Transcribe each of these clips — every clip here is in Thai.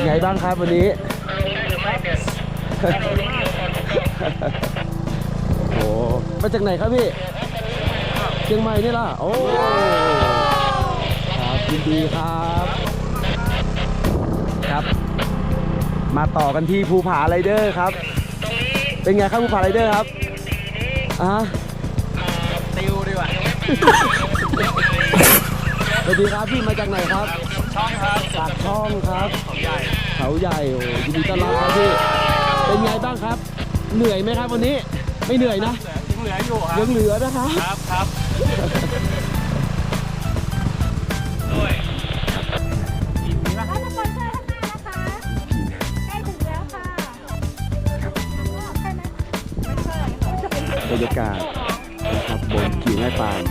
เป็นไงบ้างครับวันนี้โอ้มาจากไหนครับพี่เชียงใหม่นี่ล่ะโอ้ครับยินดีครับครับ มาต่อกันที่ภูผาไรเดอร์ครับ เป็นไงครับภูผาไรเดอร์ครับอะติวดีกว่าสวัสดีครับพี่มาจากไหนครับ ช่องครับปากช่องครับของใหญ่เขาใหญ่โอ้ยินดีต้อนรับครับพี่ เป็นไงบ้างครับ เหนื่อยไหมครับวันนี้ ไม่เหนื่อยนะเหลืออยู่ครัยับ งเหลือนะครับครับครับด้วยแล้วสปอนเซอร์ข้างหน้านะคะ ใกล้ถึงแล้วค่ะใช่ไหมไม่ใช่ค่ะจะเป็นบรรยากาศนะครับบนกิ่วแม่ปาน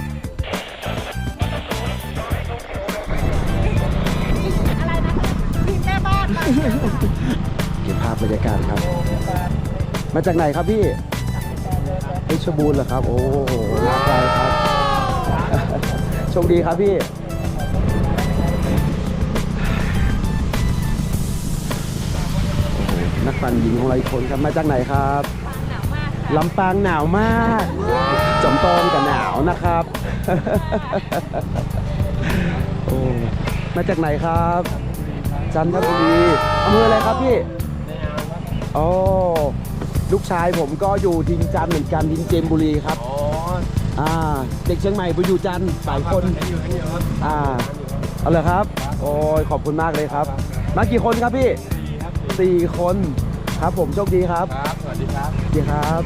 เก็บภาพบรรยากาศครับ มาจากไหนครับพี่เพชรบูรณ์เหรอครับ โอ้โหมาไกลครับ โชคดีครับพี่โอ้โหนักปั่นหญิงของเราอีกคนครับ มาจากไหนครับหนาวมากค่ะลำปางหนาวมากจอมตองกับหนาวนะครับ โอ้ มาจากไหนครับ จันทบุรีอำเภออะไรครับพี่โอ้ลูกชายผมก็อยู่ทิงจันทร์เหมือนกันทิงเจมบุรีครับอ๋ออ่าเด็กเชียงใหม่ไปอยู่จันทร์หลายคนอยู่ที่นี่ครับอ่าเอาเลยครับ โอ้ยขอบคุณมากเลยครับ มากี่คนครับพี่ดีครับสี่คนครับผมโชคดีครับครับสวัสดีครับสวัสดีครับ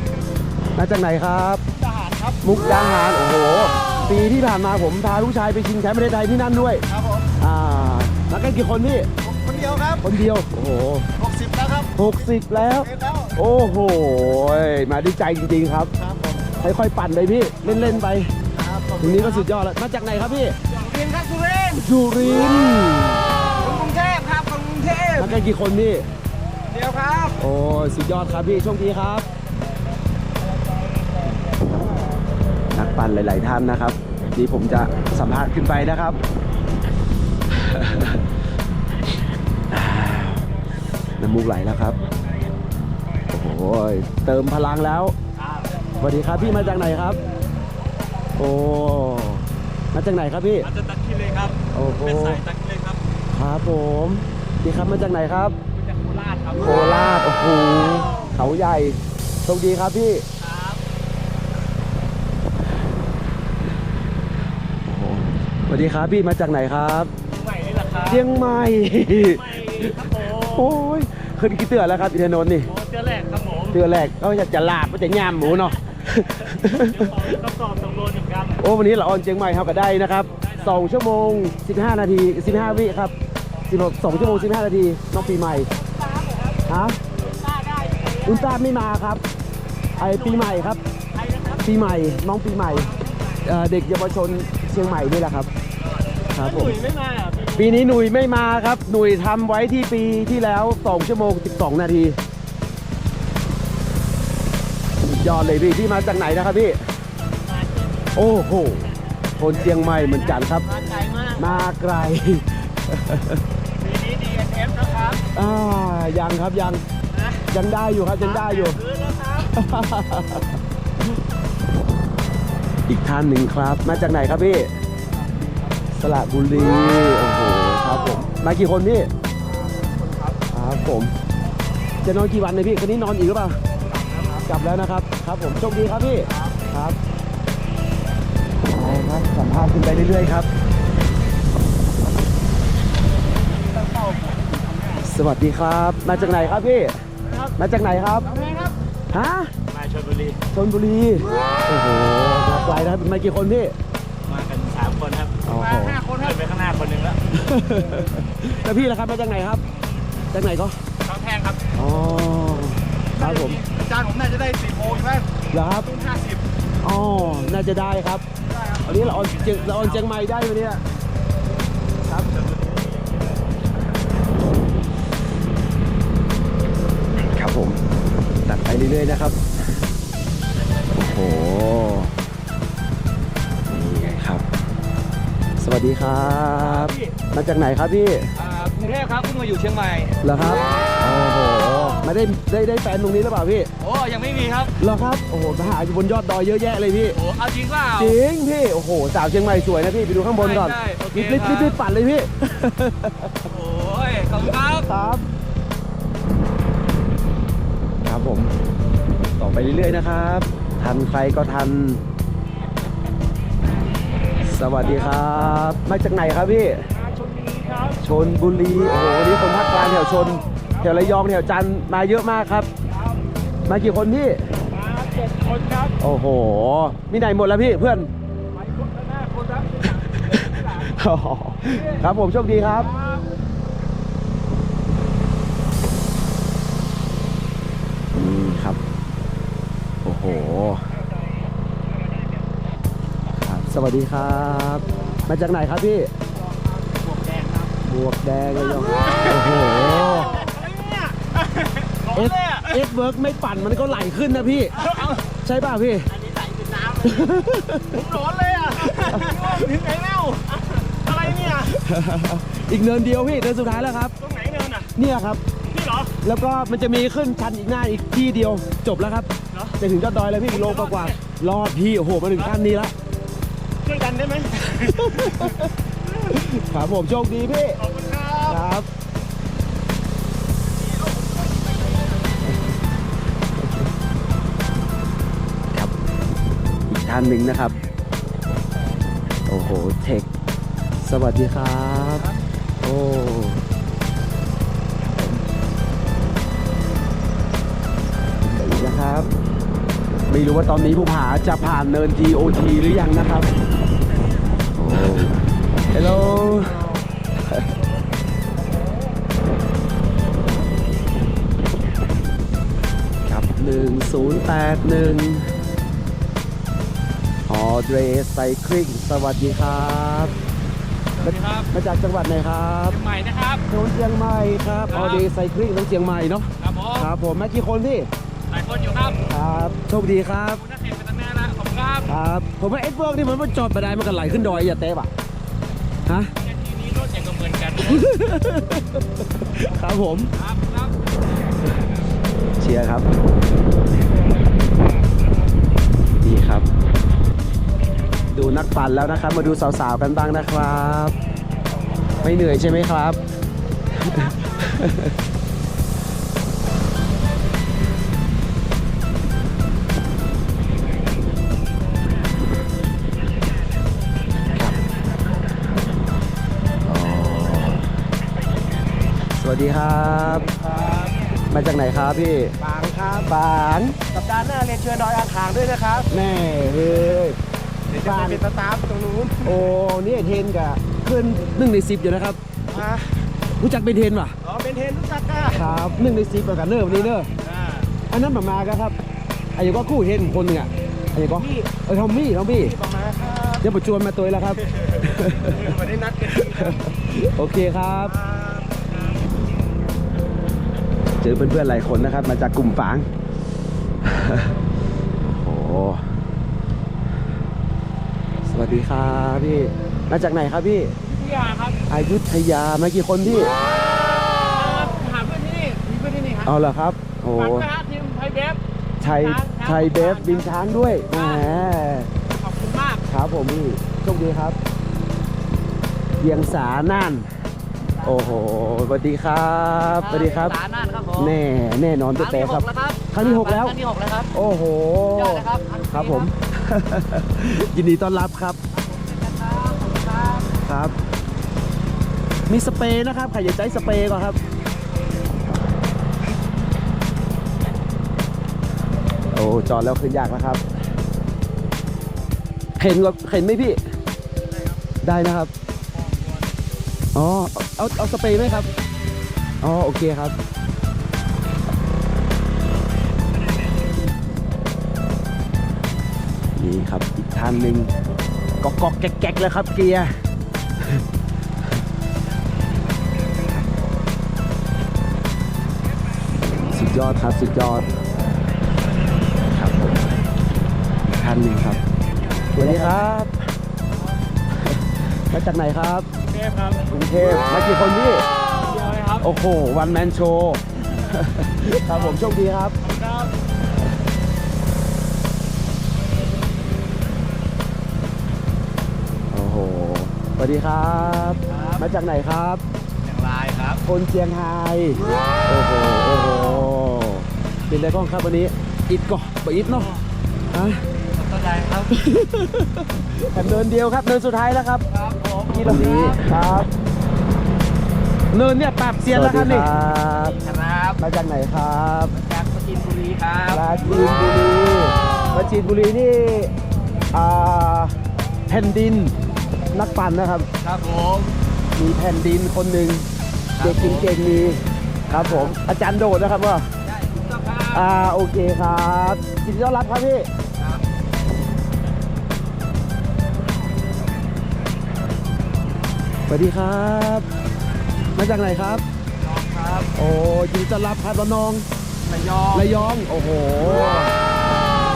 มาจากไหนครับทหารครับมุกดาหารโอ้โหปีที่ผ่านมาผมพาลูกชายไปชิงแชมป์ประเทศไทยที่นั่นด้วยครับผมอ่ามากันกี่คนพี่คนเดียวครับคนเดียว โอ้โห60แล้วครับหกสิบแล้วเอ็ดแล้วโอ้โหมาด้วยใจจริงๆครับ ครับผมค่อยๆปั่นไปพี่ เล่นๆไปครับผมทีนี้ก็สุดยอดแล้ว มาจากไหนครับพี่เรียนครับสุรินทร์สุรินทร์คนกรุงเทพครับคนกรุงเทพมากันกี่คนพี่ เดียวครับโอ้ยสุดยอดครับพี่โชคดีครับ นักปั่นหลาย ๆ ท่านนะครับที่ผมจะสัมภาษณ์ขึ้นไปนะครับน้ำ มูกไหลแล้วครับ โอ้ยเติมพลังแล้วสวัสดีครับพี่มาจากไหนครับ โอ้มาจากไหนครับพี่อาจจะตักขี้เลยครับโอ้โหเป็นสายตักขี้เลยครับครับผมพี่ครับมาจากไหนครับมาจากโคราชครับโคราชโอ้โหเขาใหญ่โชคดีครับพี่ครับโอ้โหสวัสดีครับพี่มาจากไหนครับใหม่นี่แหละครับเชียงใหม่ใหม่ครับผมโอ้ย ขึ้นกี่เตือนแล้วครับอินทนนท์นี่โอ้เจอแรกครับผมเตือนแรกก็อยากจะลาบก็จะย่ามหมูเนาะต้องสอบต้องโดนหนึ่งกรัมโอ้วันนี้เราออนเชียงใหม่เขาก็ได้นะครับ2ชั่วโมง15นาที15วิครับ16 2ชั่วโมง15นาทีน้องปีใหม่ฮะอุลตร้าไม่มาครับไอปีใหม่ครับปีใหม่น้องปีใหม่เอ่อเด็กเยาวชนเชียงใหม่นี่แหละครับครับผมหนุ่ยไม่มาอะพี่ ปีนี้หนุ่ยไม่มาครับ หนุ่ยทำไว้ที่ปีที่แล้ว 2 ชั่วโมง 12 นาทีสุดยอดเลยพี่พี่มาจากไหนนะครับพี่ โอ้โห คนเชียงใหม่เหมือนกันครับ มาไกลมาก มาไกล ปีนี้ DNF นะครับอ่ายังครับยังนะยังได้อยู่ครับยังได้อยู่ซื้อแล้วครับอีกท่านหนึ่งครับ มาจากไหนครับพี่ สระบุรี โอ้โห ครับผม มากี่คนพี่ครับผม จะนอนกี่วันเลยพี่ คืนนี้นอนอีกหรือเปล่า กลับแล้วนะครับ ครับผม โชคดีครับพี่ ครับไปครับสัมภาษณ์ขึ้นไปเรื่อยๆครับ สวัสดีครับ มาจากไหนครับพี่ มาจากไหนครับ ฮะ มาชลบุรีชนบุรี โอ้โหมาไกลนะครับมากี่คนพี่ มากันสามคนครับโอ้โห มาห้าคนครับเดินไปข้างหน้าคนหนึ่งแล้วแล้วพี่ล่ะครับมาจากไหนครับจากไหนก็เขาแพงครับอ๋อครับผมอาจารย์ผมน่าจะได้สี่โมงใช่ไหมเหรอครับตุ้นห้าสิบอ๋อน่าจะได้ครับวันนี้เราออนเจียงเราออนเชียงใหม่ได้วันนี้ครับครับผมตัดไปเรื่อยๆนะครับโอ้โห วัสดีครับมาจากไหนครับพี่อ่ากรุงรุงเทพครับเพิ่งมาอยู่เชียงใหม่ เหรอครับโอ้โหไม่ได้ได้ได้แฟนตรงนี้หรือเปล่าพี่โอ้ยังไม่มีครับ เหรอครับโอ้โหมาหาอยู่บนยอดดอยเยอะแยะเลยพี่โอ้เอาจริงเปล่า จริงพี่โอ้โหสาวเชียงใหม่สวยนะพี่ไปดูข้างบนก่อนใช่ใช่โอเครีบรีบครับ รีบปั่นเลยพี่ โอ้ยขอบคุณครับ ครับ ครับผม ต่อไปเรื่อยๆนะครับ ทันใครก็ทัน สวัสดีครับ มาจากไหนครับพี่ชนบุรีครับชนบุรี โอ้โหวันนี้คนภาคกลางแถวชน แถวระยองแถวจันทร์มาเยอะมากครับ มากี่คนพี่ มาเจ็ดคนครับ โอ้โห มีไหนหมดแล้วพี่เพื่อนไปคนละหน้าคนละครับผมโชคดีครับ นี่ครับ โอ้โห ครับ สวัสดีครับ มาจากไหนครับพี่บวกแดงครับบวกแดงเลยยองโอ้โหอะไรเนี่ยร้อเอนสเลยอะเอสเวิร์กไม่ปั่นมันก็ไหลขึ้นนะพี่ ใช่ป่ะพี่ อันนี้ไหลเป็นน้ำเลยผมร้อนเลยอะถึงไหนแล้วอะไรเนี่ย อีกเนินเดียวพี่เนินสุดท้ายแล้วครับ ตรงไหนเนินอะ เนี่ยครับ นี่เหรอ แล้วก็มันจะมีขึ้นชันอีกหน้าอีกที่เดียวจบแล้วครับเหรอ จะถึงยอดดอยแล้วพี่อีกโลกว่าๆรอดพี่โอ้โหมาถึงขั้นนี้แล้วช่วย กันได้ไหมครับผมโชคดีพี่ ขอบคุณครับครับ ครับ อีกท่านหนึ่งนะครับ โอ้โห เทค สวัสดีครับ โอ้เดี๋ยวนะครับ ไม่รู้ว่าตอนนี้ผู้ผาจะผ่านเนิน GOT หรือยังนะครับ โอ้ Hello ครับ 1081 ออเดรไซคลิงสวัสดีครับ สวัสดีครับมาจากจังหวัดไหนครับเชียงใหม่นะครับโซนเชียงใหม่ครับคอรัอบเดย์ไซคลิงต้องเชียงใหม่เนาะ ครับผม ครับผมมากี่คนพี่หลายคนอยู่ครับ ครับ โชคดีครับ คุณนักเตะเป็นตั้งแน่ละขอบคุณครับครับ ผมว่าเอ็ดเวิร์กนี่มันมันจอดมาได้มันก็ไหลขึ้นดอยอย่าเตะป่ะฮะแค่ทีนี้รถอย่างก็เหมือนกันครับผมครับครับเชียร์ครับดีครับ ดูนักปั่นแล้วนะครับ มาดูสาวๆกันบ้างนะครับ ไม่เหนื่อยใช่ไหมครับ วัสดีครับ มาจากไหนครับพี่ปางครับฝางสัปดาห์หน้าเรียนเชิญดอยอ่างขางด้วยนะครับแน่เฮ้ยเดี๋ยวจะไปเป็นสตาฟตรงนู้นโอ้นี่เทนกับขึ้นหนึ่งในสิบอยู่นะครับฮะรู้จักเป็นเทนป่ะอ๋อเป็นเทนรู้จักกันครับหนึ่งในสิบกับเนอร์วันนี้เนอร์อ่าอันนั้นมามากันครับอันนี้ก็คู่เทนคนหนึ่งอะอันนี้ก็พี่เออทอมมี่ทอมมี่ที่ประมาณครับเดี๋ยวประจวนมาตัวแล้วครับไม่ได้นัดกันทีครับโอเคครับ เจอเพื่อนๆหลายคนนะครับ มาจากกลุ่มฝาง โอ้โหสวัสดีครับพี่ มาจากไหนครับพี่พี่ยาครับอายุทยามากี่คนพี่หาเพื่อนที่นี่มีเพื่อนที่นี่ครับเอาเหรอครับ โอ้ฝากด้วยฮะทีมไทยเบฟไทยช้างไทยเบฟบินช้างด้วยแหมขอบคุณมากครับผมพี่โชคดีครับเยียงสาน่าน โอ้โหสวัสดีครับสวัสดีครับสาน่านครับผม แน่แน่นอนครั้งแต่ที่หครับกแล้วครับ ครั้งที่หกแล้ว ครั้งที่หกแล้วครับโอ้โหยอดนะครับครับผม ยินดีต้อนรับครับ ครับครับมีสเปรย์นะครับใครอยากใช้สเปรย์ก่อนครับ โอ้จอดแล้วขึ้นยากแล้วครับ เห็นก็เห็นไหมพี่ ได้นะครับ อ๋อ เอาเอาสเปรย์ไหมครับ อ๋อ โอเคครับ ครับอีกทางหนึ่งกอกกอกแก๊กแก๊กแล้วครับเกียร์สุดยอดครับสุดยอดครับผมอีกท่านหนึ่งครับสวัสดีครับมาจากไหนครับเทพครับกรุงเทพมากี่คนพี่เโอ้โหวันแมนโชว์ครับผมโชคดีครับ ดีครับ มาจากไหนครับอย่างไรครับ คนเชียงไฮโอ้โหโอ้โหเป็นไรบ้างครับวันนี้อิดก่อนไปอิดเนาะฮะต้นไรครับแถมเนินเดียวครับเนินสุดท้ายแล้วครับครับผมที่ตรงนี้ครับเนินเนี่ยปรับเซียนแล้วครับนี่ครับมาจากไหนครับจากปราจีนบุรีครับปราจีนบุรีปราจีนบุรีนี่อ่าแผ่นดิน นักปั่นนะครับ ครับผมมีแผ่นดินคนหนึ่งครัเด็บกเก่งๆมีครับผม อาจารย์โดดนะครับว่าได้ถูกต้องครับอ่าโอเคครับยินดีต้อนรับครับพี่ครับสวัสดีครับ มาจากไหนครับน้องครับโอ้ยินดีต้อนรับครับระนองระยองระยองโอ้โห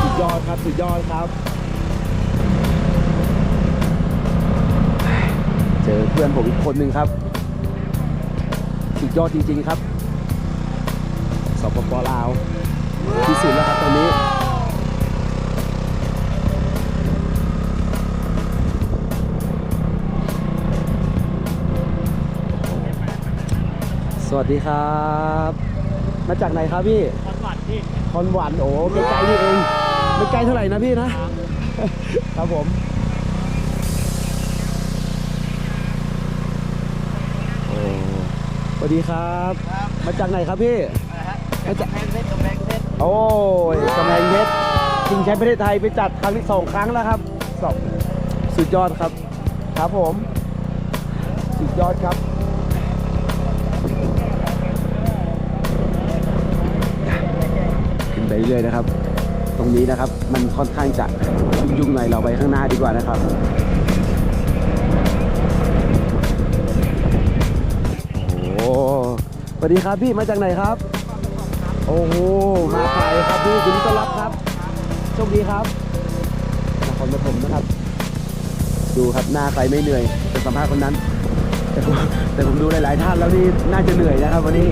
สุดยอดครับสุดยอดครับ เจอเพื่อนผมอีกคนหนึ่งครับสุดยอดจริง ๆครับสปปลาวที่สุดแล้วครับตอนนี้สวัสดีครับ มาจากไหนครับพี่ คอนวัดที่ คอนหวานโอ้ใกล้ๆนี่เอง ไม่ไกลเท่าไหร่นะพี่นะ ครับผม โอ้ส วัสดีครับครับ มาจากไหนครับพี่นะฮะกำแพงเพชรกำแพงเพชรโอ้ยกำแพงเพชรชิงแชมป์ประเทศไทยไปจัดครั้งที่สองครั้งแล้วครับสองสุดยอดครับ ครับผม สุดยอดครับ ขึ้นไปเรื่อยๆนะครับ ตรงนี้นะครับมันค่อนข้างจะยุ่งๆหน่อยเราไปข้างหน้าดีกว่านะครับ สวัสดีครับพี่มาจากไหนครับ โอ้โหมาไกลครับพี่ยินดีต้อนรับครับโชคดีครับนครปฐมนะครับ ดูครับหน้าใครไม่เหนื่อยเป็นสัมภาษณ์คนนั้น แต่ผมแต่ผมดูหลายๆท่านแล้วนี่น่าจะเหนื่อยนะครับวันนี้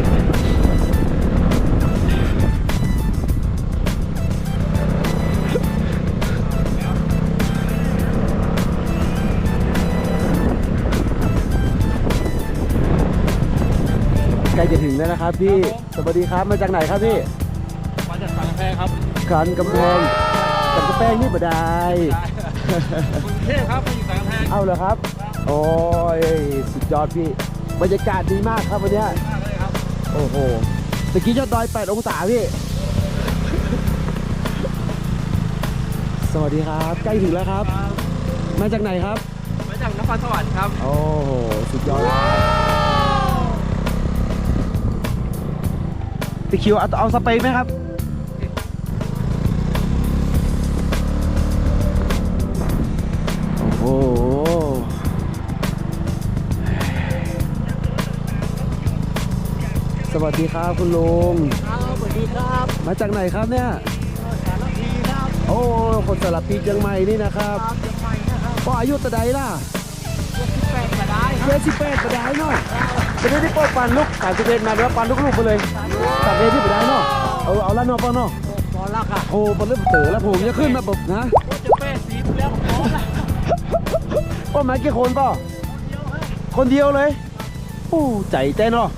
ใกล้จะถึงแล้วนะครับพี่ สวัสดีครับ มาจากไหนครับพี่ มาจากฝั่งกำแพงครับขันกำแพงกับกระแพงนี่บ่ได้กรุงเทพครับมาอยู่ฝั่งกำแพงเอาเหรอครับ โอ้ย สุดยอดพี่ บรรยากาศดีมากครับวันเนี้ยมากเลยครับโอ้โห ตะกี้ยอดดอย8องศาพี่ สวัสดีครับ ใกล้ถึงแล้วครับ มาจากไหนครับ มาจากนครสวรรค์ครับ โอ้โห สุดยอด พี่คิวเอาเอาสเปรย์ไหมครับโอ้โหสวัสดีครับคุณลุงครับสวัสดีครับมาจากไหนครับเนี่ยสารพีครับโอ้คนสลับปีเชียงใหม่นี่นะครับครับเชียงใหม่นะครับก็อายุตะใดล่ะยกที่แปดก็ได้ครับเจ็ดสิบแปดก็ได้เนาะ จะได้ที่เปิดปันลูกสามสิบเอ็ดมาแล้วปันลูกๆไปเลยสามเอ็ดที่ไปได้เนาะเอาเอาละเนาะปอเนาะพอละค่ะโอ้ปนเริ่มเต๋อแล้วผมจะขึ้นมาแบบนะจะแปดสีแล้วพอละป้ามากี่คนป่ะคนเดียวเลย โอ้ใจเต้นเนาะ